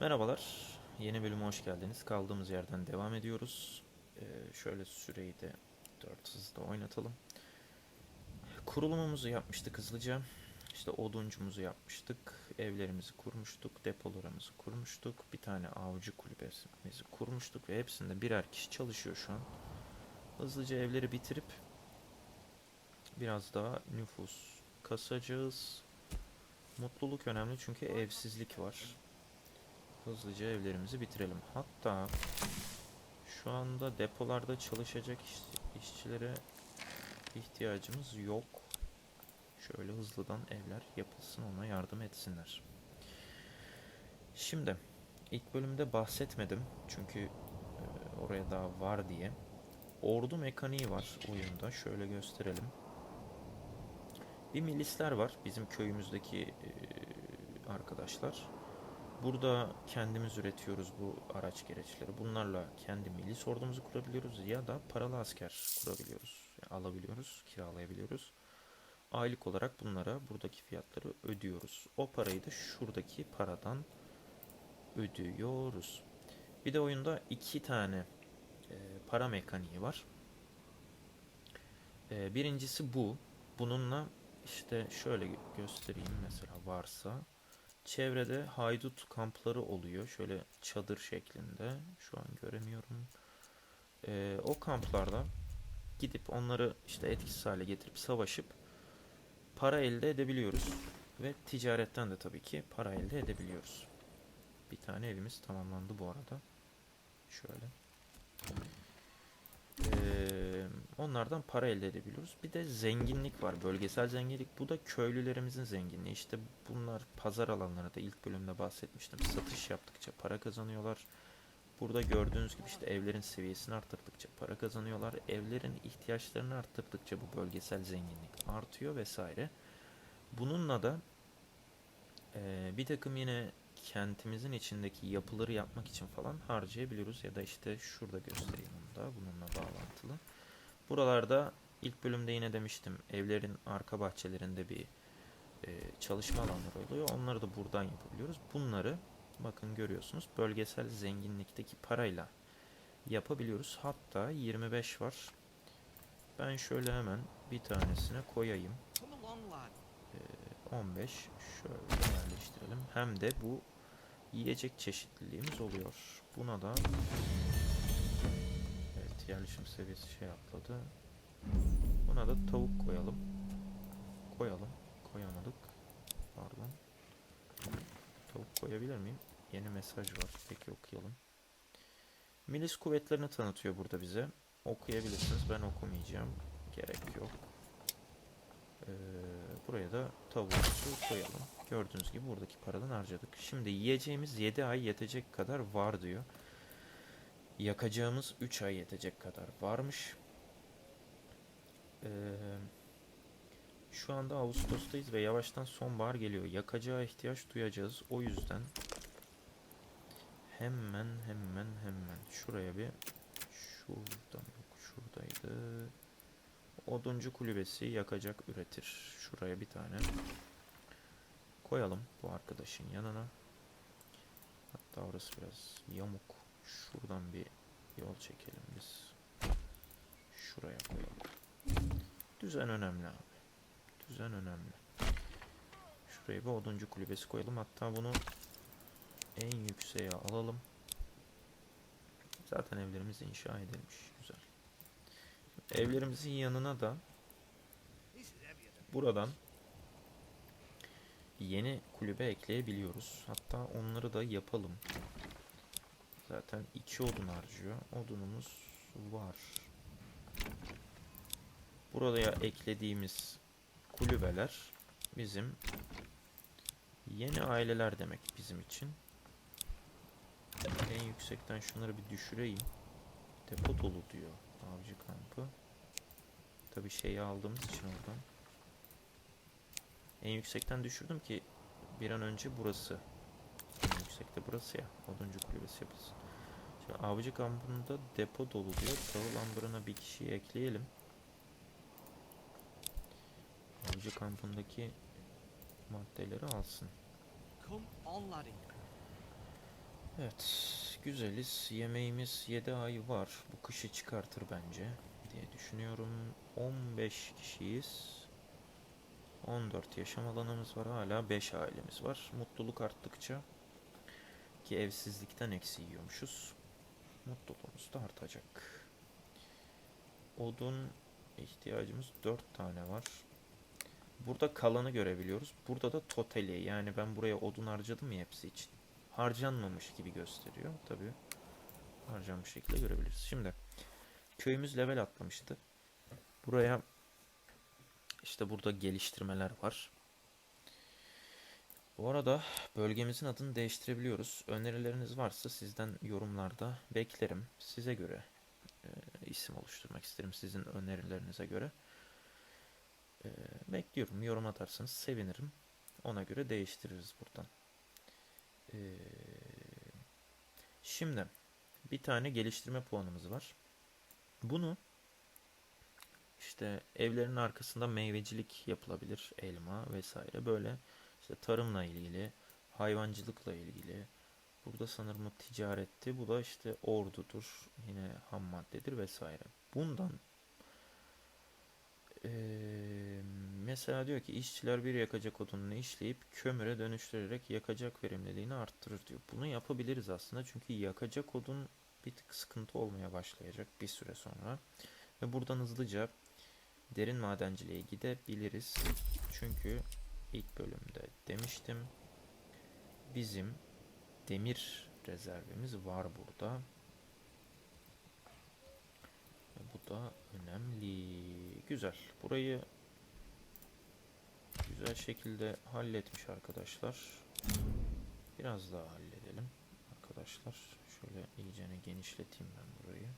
Merhabalar, yeni bölüme hoş geldiniz. Kaldığımız yerden devam ediyoruz. Ee, şöyle süreyi de 4 hızda oynatalım. Kurulumumuzu yapmıştık hızlıca. İşte oduncumuzu yapmıştık. Evlerimizi kurmuştuk. Depolarımızı kurmuştuk. Bir tane avcı kulübemizi kurmuştuk. Ve hepsinde birer kişi çalışıyor şu an. Hızlıca evleri bitirip biraz daha nüfus kasacağız. Mutluluk önemli çünkü evsizlik var hızlıca evlerimizi bitirelim. Hatta şu anda depolarda çalışacak iş- işçilere ihtiyacımız yok. Şöyle hızlıdan evler yapılsın ona yardım etsinler. Şimdi ilk bölümde bahsetmedim çünkü e, oraya daha var diye. Ordu mekaniği var oyunda. Şöyle gösterelim. Bir milisler var bizim köyümüzdeki e, arkadaşlar. Burada kendimiz üretiyoruz bu araç gereçleri. Bunlarla kendi milis ordumuzu kurabiliyoruz ya da paralı asker kurabiliyoruz. Yani alabiliyoruz, kiralayabiliyoruz. Aylık olarak bunlara buradaki fiyatları ödüyoruz. O parayı da şuradaki paradan ödüyoruz. Bir de oyunda iki tane e, para mekaniği var. E, birincisi bu. Bununla işte şöyle gö- göstereyim mesela varsa. Çevrede haydut kampları oluyor. Şöyle çadır şeklinde. Şu an göremiyorum. Ee, o kamplarda gidip onları işte etkisiz hale getirip savaşıp para elde edebiliyoruz. Ve ticaretten de tabii ki para elde edebiliyoruz. Bir tane evimiz tamamlandı bu arada. Şöyle. Ee, onlardan para elde edebiliyoruz. Bir de zenginlik var. Bölgesel zenginlik. Bu da köylülerimizin zenginliği. İşte bunlar pazar alanları da ilk bölümde bahsetmiştim. Satış yaptıkça para kazanıyorlar. Burada gördüğünüz gibi işte evlerin seviyesini arttırdıkça para kazanıyorlar. Evlerin ihtiyaçlarını arttırdıkça bu bölgesel zenginlik artıyor vesaire. Bununla da eee, bir takım yine kentimizin içindeki yapıları yapmak için falan harcayabiliyoruz. Ya da işte şurada göstereyim onu da bununla bağlantılı. Buralarda ilk bölümde yine demiştim evlerin arka bahçelerinde bir e, çalışma alanları oluyor. Onları da buradan yapabiliyoruz. Bunları bakın görüyorsunuz bölgesel zenginlikteki parayla yapabiliyoruz. Hatta 25 var. Ben şöyle hemen bir tanesine koyayım. Lad. 15 şöyle yerleştirelim. Hem de bu yiyecek çeşitliliğimiz oluyor. Buna da yerleşim seviyesi şey atladı. Buna da tavuk koyalım. Koyalım. Koyamadık. Pardon. Tavuk koyabilir miyim? Yeni mesaj var. Peki okuyalım. Milis kuvvetlerini tanıtıyor burada bize. Okuyabilirsiniz. Ben okumayacağım. Gerek yok. Ee, buraya da tavuğumuzu koyalım. Gördüğünüz gibi buradaki paradan harcadık. Şimdi yiyeceğimiz 7 ay yetecek kadar var diyor. Yakacağımız 3 ay yetecek kadar varmış. Ee, şu anda Ağustos'tayız ve yavaştan sonbahar geliyor. Yakacağa ihtiyaç duyacağız. O yüzden hemen hemen hemen şuraya bir şuradan yok şuradaydı. Oduncu kulübesi yakacak üretir. Şuraya bir tane koyalım bu arkadaşın yanına. Hatta orası biraz yamuk. Şuradan bir yol çekelim biz. Şuraya koyalım. Düzen önemli abi. Düzen önemli. Şuraya bir oduncu kulübesi koyalım. Hatta bunu en yükseğe alalım. Zaten evlerimiz inşa edilmiş. Güzel. Evlerimizin yanına da buradan yeni kulübe ekleyebiliyoruz. Hatta onları da yapalım. Zaten iki odun harcıyor. Odunumuz var. Buraya eklediğimiz kulübeler bizim yeni aileler demek bizim için. En yüksekten şunları bir düşüreyim. Depo dolu diyor avcı kampı. Tabi şeyi aldığımız için oradan. En yüksekten düşürdüm ki bir an önce burası. Yüksekte burası ya. Oduncu kulübesi yapılsın. Şimdi avcı kampında depo dolu diyor. Tahıl ambarına bir kişiyi ekleyelim. Avcı kampındaki maddeleri alsın. Evet, güzeliz. Yemeğimiz 7 ay var. Bu kışı çıkartır bence diye düşünüyorum. 15 kişiyiz. 14 yaşam alanımız var. Hala 5 ailemiz var. Mutluluk arttıkça ki evsizlikten eksi yiyormuşuz. Mutluluğumuz da artacak. Odun ihtiyacımız 4 tane var. Burada kalanı görebiliyoruz. Burada da totali. Yani ben buraya odun harcadım ya hepsi için. Harcanmamış gibi gösteriyor. Tabii harcanmış şekilde görebiliriz. Şimdi köyümüz level atlamıştı. Buraya işte burada geliştirmeler var. Bu arada bölgemizin adını değiştirebiliyoruz. Önerileriniz varsa sizden yorumlarda beklerim. Size göre e, isim oluşturmak isterim sizin önerilerinize göre. E, bekliyorum. Yorum atarsanız sevinirim. Ona göre değiştiririz buradan. E, şimdi bir tane geliştirme puanımız var. Bunu işte evlerin arkasında meyvecilik yapılabilir. Elma vesaire böyle işte tarımla ilgili, hayvancılıkla ilgili. Burada sanırım ticaretti. Bu da işte ordudur. Yine ham maddedir vesaire. Bundan eee, mesela diyor ki işçiler bir yakacak odununu işleyip kömüre dönüştürerek yakacak verimliliğini arttırır diyor. Bunu yapabiliriz aslında çünkü yakacak odun bir tık sıkıntı olmaya başlayacak bir süre sonra. Ve buradan hızlıca derin madenciliğe gidebiliriz. Çünkü ilk bölümde demiştim. Bizim demir rezervimiz var burada. Bu da önemli. Güzel. Burayı güzel şekilde halletmiş arkadaşlar. Biraz daha halledelim arkadaşlar. Şöyle iyicene genişleteyim ben burayı.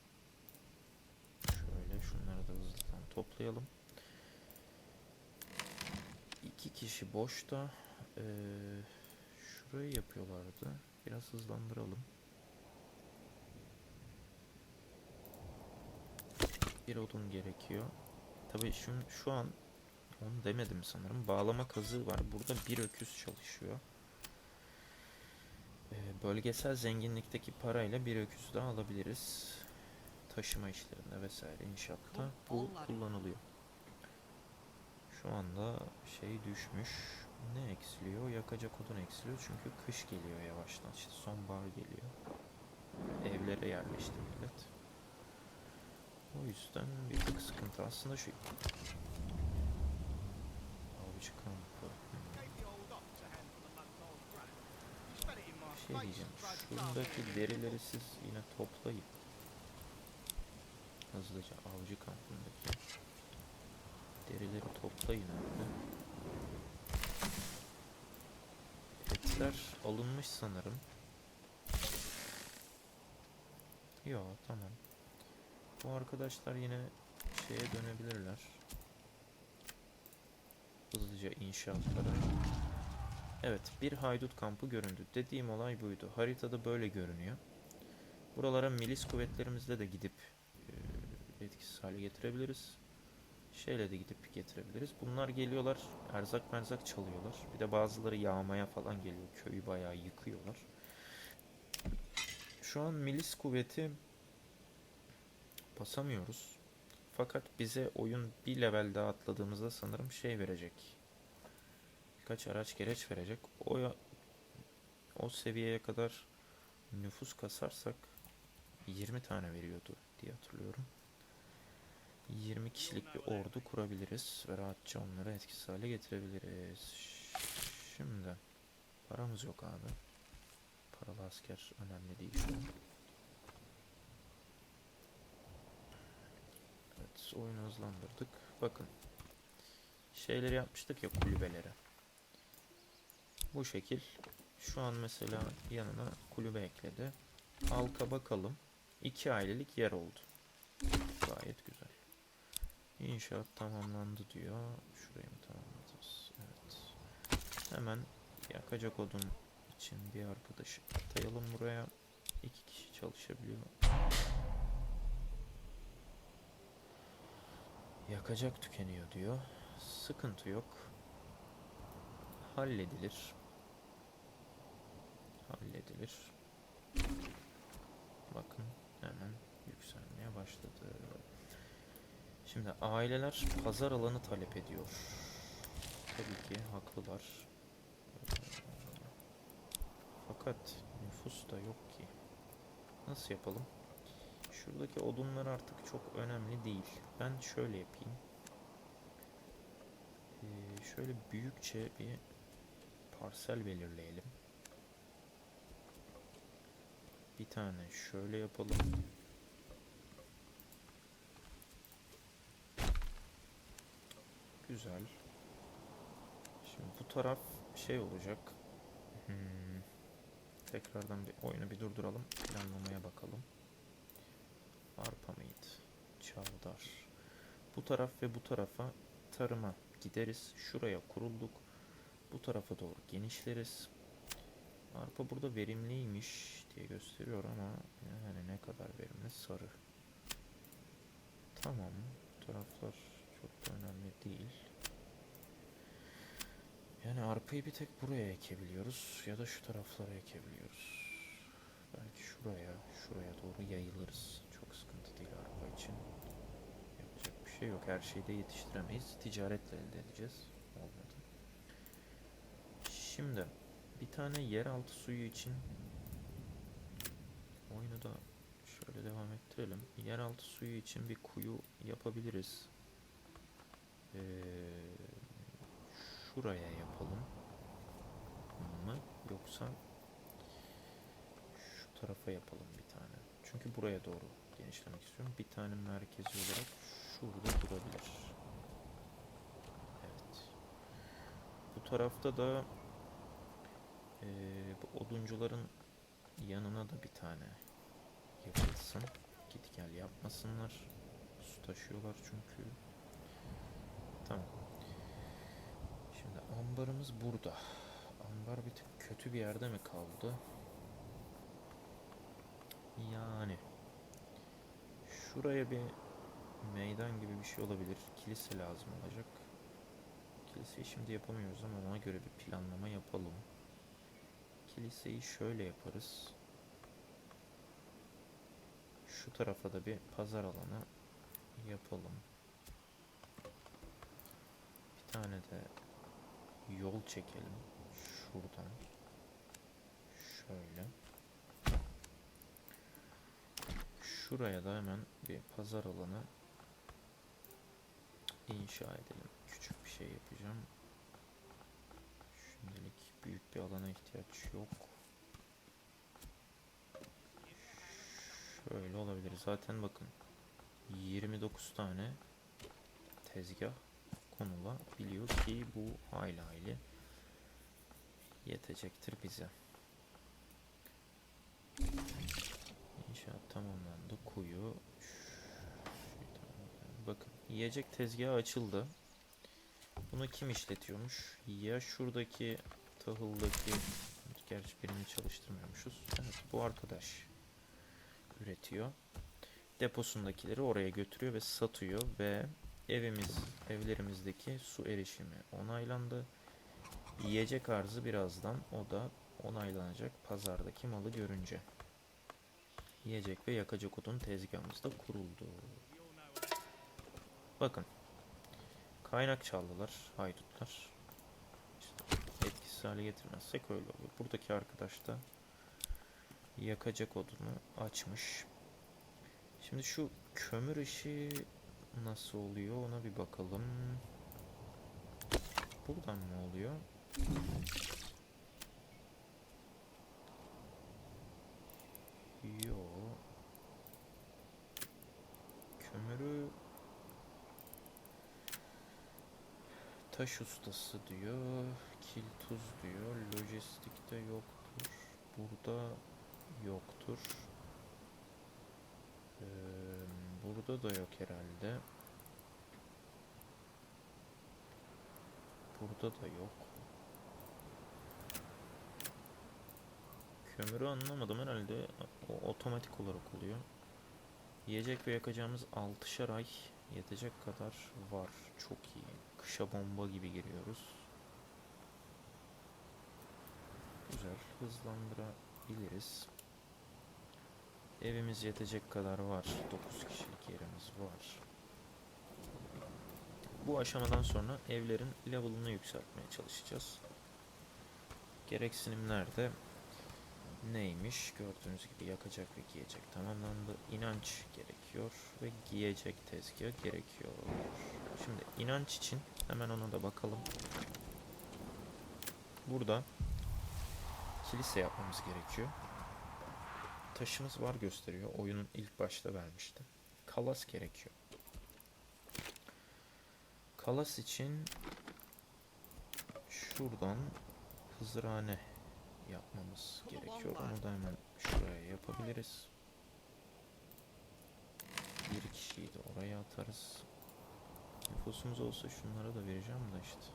Şöyle şunları da hızlıdan toplayalım. İki kişi boşta. Ee, şurayı yapıyorlardı. Biraz hızlandıralım. Bir odun gerekiyor. Tabii şu, şu an onu demedim sanırım. Bağlama kazığı var. Burada bir öküz çalışıyor. Ee, bölgesel zenginlikteki parayla bir öküz daha alabiliriz. Taşıma işlerinde vesaire inşaatta bu kullanılıyor. Şu anda şey düşmüş. Ne eksiliyor? Yakacak odun eksiliyor çünkü kış geliyor yavaştan. İşte sonbahar geliyor. Evlere yerleşti millet. O yüzden bir tık sıkıntı. Aslında şu avcı kampı. Şey diyeceğim. Şuradaki derileri siz yine toplayıp hızlıca avcı kampındaki derileri toplayın abi. Etler alınmış sanırım. Yo tamam. Bu arkadaşlar yine şeye dönebilirler. Hızlıca inşaatlara. Evet, bir haydut kampı göründü. Dediğim olay buydu. Haritada böyle görünüyor. Buralara milis kuvvetlerimizle de gidip e, etkisiz hale getirebiliriz. Şeyle de gidip getirebiliriz. Bunlar geliyorlar, erzak merzak çalıyorlar. Bir de bazıları yağmaya falan geliyor. Köyü bayağı yıkıyorlar. Şu an milis kuvveti basamıyoruz. Fakat bize oyun bir level daha atladığımızda sanırım şey verecek. Birkaç araç gereç verecek. O o seviyeye kadar nüfus kasarsak 20 tane veriyordu diye hatırlıyorum. 20 kişilik bir ordu kurabiliriz ve rahatça onları etkisiz hale getirebiliriz. Şimdi paramız yok abi. Paralı asker önemli değil şu an. Evet, oyunu hızlandırdık. Bakın. Şeyleri yapmıştık ya kulübeleri. Bu şekil. Şu an mesela yanına kulübe ekledi. Halka bakalım. İki ailelik yer oldu. Gayet güzel. İnşaat tamamlandı diyor. Şurayı mı tamamlayacağız? Evet. Hemen yakacak odun için bir arkadaşı atayalım buraya. İki kişi çalışabiliyor. Yakacak tükeniyor diyor. Sıkıntı yok. Halledilir. Halledilir. Bakın hemen yükselmeye başladı. Şimdi aileler pazar alanı talep ediyor. Tabii ki haklılar. Fakat nüfus da yok ki. Nasıl yapalım? Şuradaki odunlar artık çok önemli değil. Ben şöyle yapayım. Ee, şöyle büyükçe bir parsel belirleyelim. Bir tane şöyle yapalım. Güzel. Şimdi bu taraf şey olacak. Hmm. Tekrardan bir oyunu bir durduralım. Planlamaya bakalım. Arpa mıydı? Çavdar. Bu taraf ve bu tarafa tarıma gideriz. Şuraya kurulduk. Bu tarafa doğru genişleriz. Arpa burada verimliymiş diye gösteriyor ama yani ne kadar verimli sarı. Tamam. Bu taraflar çok da önemli değil. Yani arpayı bir tek buraya ekebiliyoruz ya da şu taraflara ekebiliyoruz. Belki şuraya, şuraya doğru yayılırız. Çok sıkıntı değil arpa için. Yapacak bir şey yok. Her şeyi de yetiştiremeyiz. Ticaretle elde edeceğiz. Olmadı. Şimdi bir tane yeraltı suyu için oyunu da şöyle devam ettirelim. Yeraltı suyu için bir kuyu yapabiliriz. Ee, şuraya yapalım mı yoksa şu tarafa yapalım bir tane. Çünkü buraya doğru genişlemek istiyorum. Bir tane merkezi olarak şurada durabilir. Evet. Bu tarafta da eee, bu oduncuların yanına da bir tane yapılsın. Git gel yapmasınlar. Su taşıyorlar çünkü. Tamam. Şimdi ambarımız burada. Ambar bir tık kötü bir yerde mi kaldı? Yani şuraya bir meydan gibi bir şey olabilir. Kilise lazım olacak. Kiliseyi şimdi yapamıyoruz ama ona göre bir planlama yapalım. Kiliseyi şöyle yaparız. Şu tarafa da bir pazar alanı yapalım. Bir tane de yol çekelim. Şuradan. Şöyle. Şuraya da hemen bir pazar alanı inşa edelim. Küçük bir şey yapacağım. Şimdilik büyük bir alana ihtiyaç yok. Şöyle olabilir. Zaten bakın 29 tane tezgah konulabiliyor ki bu hayli hayli yetecektir bize. İnşaat tamamlandı. Kuyu. Bakın yiyecek tezgahı açıldı. Bunu kim işletiyormuş? Ya şuradaki tahıldaki gerçi birini çalıştırmıyormuşuz. Evet bu arkadaş üretiyor. Deposundakileri oraya götürüyor ve satıyor ve evimiz evlerimizdeki su erişimi onaylandı. Yiyecek arzı birazdan o da onaylanacak pazardaki malı görünce. Yiyecek ve yakacak odun tezgahımız da kuruldu. Bakın. Kaynak çaldılar haydutlar. İşte etkisiz hale getirmezsek öyle oluyor. Buradaki arkadaş da yakacak odunu açmış. Şimdi şu kömür işi nasıl oluyor ona bir bakalım. Buradan mı oluyor? Yo. Kömürü taş ustası diyor. Kil tuz diyor. Lojistikte yoktur. Burada yoktur. Ee, burada da yok herhalde. Burada da yok. Kömürü anlamadım herhalde o otomatik olarak oluyor. Yiyecek ve yakacağımız 6'şar ay yetecek kadar var. Çok iyi. Kışa bomba gibi giriyoruz. Güzel. Hızlandırabiliriz. Evimiz yetecek kadar var. 9 kişilik yerimiz var. bu aşamadan sonra evlerin level'ını yükseltmeye çalışacağız. Gereksinimler de neymiş? Gördüğünüz gibi yakacak ve giyecek tamamlandı. İnanç gerekiyor ve giyecek tezgah gerekiyor. Şimdi inanç için hemen ona da bakalım. Burada kilise yapmamız gerekiyor. Taşımız var gösteriyor. Oyunun ilk başta vermişti. Kalas gerekiyor. Kalas için şuradan hızırhane yapmamız gerekiyor. Onu da hemen şuraya yapabiliriz. Bir kişiyi de oraya atarız. Nüfusumuz olsa şunlara da vereceğim de işte.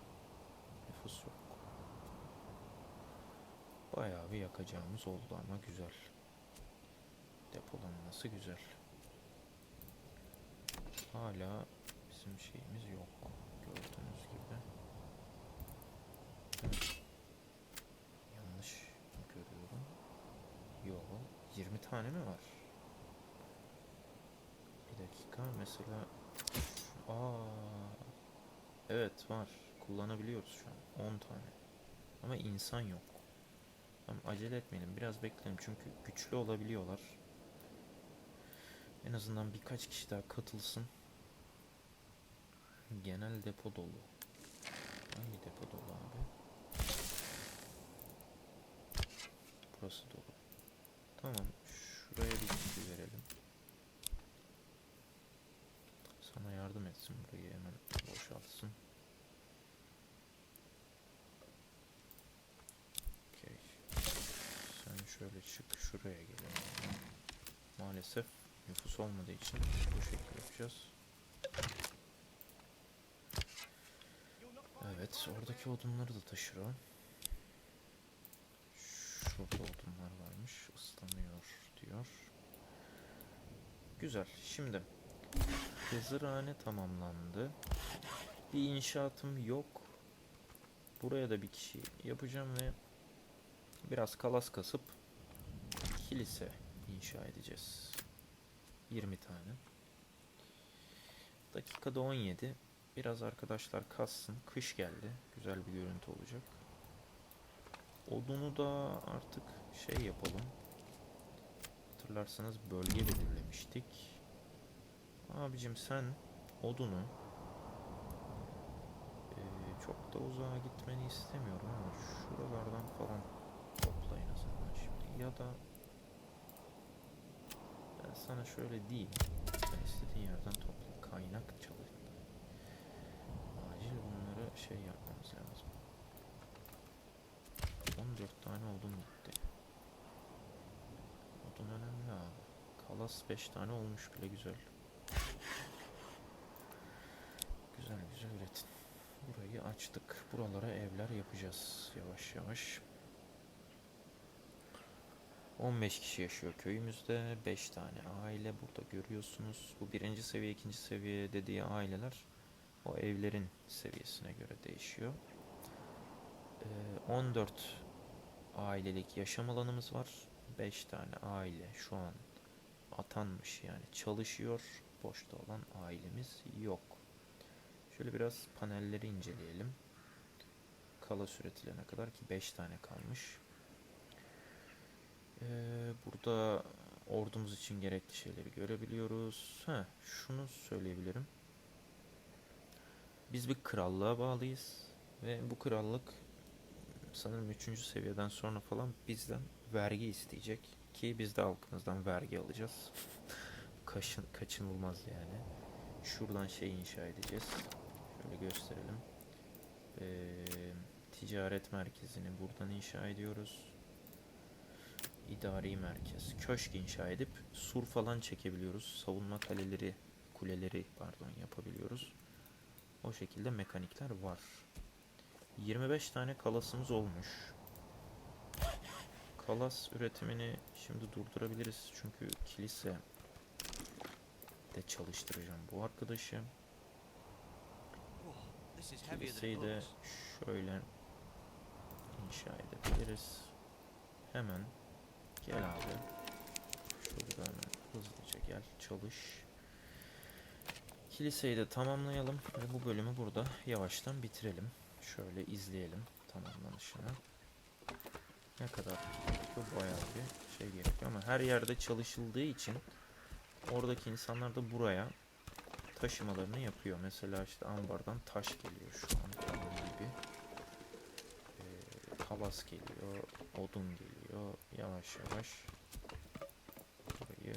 Nüfus yok. Bayağı bir yakacağımız oldu ama güzel. Depolanması güzel. Hala bizim şeyimiz yok. Gördüğünüz gibi. Yanlış görüyorum. Yok. 20 tane mi var? Bir dakika mesela Aa, evet var. Kullanabiliyoruz şu an. 10 tane. Ama insan yok. Tamam acele etmeyelim. Biraz bekleyelim çünkü güçlü olabiliyorlar. En azından birkaç kişi daha katılsın. Genel depo dolu. Hangi depo dolu abi? Burası dolu. Tamam. Şuraya bir kişi verelim. Sana yardım etsin burayı hemen boşaltsın. Okey. Sen şöyle çık şuraya gelelim. Maalesef nüfus olmadığı için bu şekilde yapacağız. Evet oradaki odunları da taşır o. Şurada odunlar varmış. ıslanıyor diyor. Güzel. Şimdi Hızırhane tamamlandı. Bir inşaatım yok. Buraya da bir kişi yapacağım ve biraz kalas kasıp kilise inşa edeceğiz. 20 tane. Dakikada 17. Biraz arkadaşlar kassın. Kış geldi. Güzel bir görüntü olacak. Odunu da artık şey yapalım. Hatırlarsanız bölge belirlemiştik. Abicim sen odunu eee, çok da uzağa gitmeni istemiyorum ama şuralardan falan topla en azından şimdi ya da sana şöyle diyeyim sen istediğin yerden topla kaynak çalı acil bunları şey yapmamız lazım. 14 tane odun gitti. Odun önemli abi. Kalas 5 tane olmuş bile güzel. Güzel güzel üretin. Burayı açtık. Buralara evler yapacağız. Yavaş yavaş. 15 kişi yaşıyor köyümüzde. 5 tane aile burada görüyorsunuz. Bu birinci seviye, ikinci seviye dediği aileler o evlerin seviyesine göre değişiyor. Ee, 14 ailelik yaşam alanımız var. 5 tane aile şu an atanmış yani çalışıyor. Boşta olan ailemiz yok. Şöyle biraz panelleri inceleyelim. Kalas üretilene kadar ki 5 tane kalmış. Ee, burada ordumuz için gerekli şeyleri görebiliyoruz. Ha, şunu söyleyebilirim. Biz bir krallığa bağlıyız ve bu krallık sanırım 3. seviyeden sonra falan bizden vergi isteyecek ki biz de halkımızdan vergi alacağız. Kaçın, kaçınılmaz yani. Şuradan şey inşa edeceğiz. Şöyle gösterelim. Ee, ticaret merkezini buradan inşa ediyoruz. İdari merkez. Köşk inşa edip sur falan çekebiliyoruz. Savunma kaleleri, kuleleri pardon yapabiliyoruz. O şekilde mekanikler var. 25 tane kalasımız olmuş. Kalas üretimini şimdi durdurabiliriz çünkü kilise de çalıştıracağım bu arkadaşı. Kiliseyi de şöyle inşa edebiliriz. Hemen gel abi. Şurada hemen hızlıca gel çalış. Kiliseyi de tamamlayalım ve bu bölümü burada yavaştan bitirelim. Şöyle izleyelim tamamlanışını. Ne kadar gerekiyor? Bayağı bir şey gerekiyor ama her yerde çalışıldığı için oradaki insanlar da buraya taşımalarını yapıyor. Mesela işte ambardan taş geliyor şu an gibi. Ee, kalas geliyor, odun geliyor. Yavaş yavaş burayı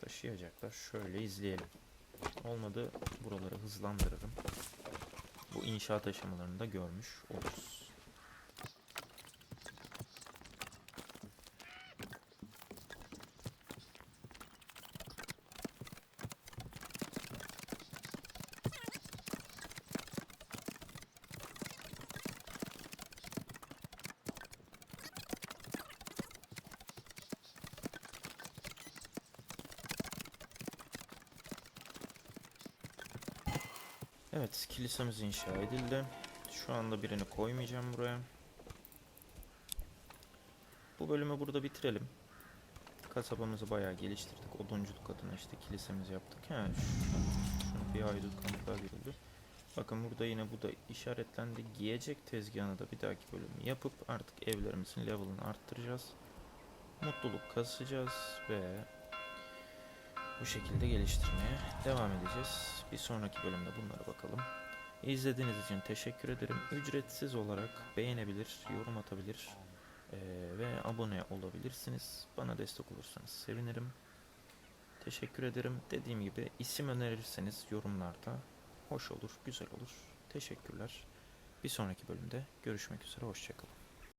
taşıyacaklar. Şöyle izleyelim. Olmadı buraları hızlandırırım. Bu inşaat aşamalarını da görmüş oluruz. Kilisemiz inşa edildi. Şu anda birini koymayacağım buraya. Bu bölümü burada bitirelim. Kasabamızı bayağı geliştirdik. Odunculuk adına işte kilisemizi yaptık. Şu- şunu bir haydut kampı daha girildi. Bakın burada yine bu da işaretlendi. Giyecek tezgahını da bir dahaki bölümü yapıp artık evlerimizin level'ını arttıracağız. Mutluluk kasacağız ve bu şekilde geliştirmeye devam edeceğiz. Bir sonraki bölümde bunlara bakalım. İzlediğiniz için teşekkür ederim. Ücretsiz olarak beğenebilir, yorum atabilir eee, ve abone olabilirsiniz. Bana destek olursanız sevinirim. Teşekkür ederim. Dediğim gibi isim önerirseniz yorumlarda hoş olur, güzel olur. Teşekkürler. Bir sonraki bölümde görüşmek üzere. Hoşçakalın.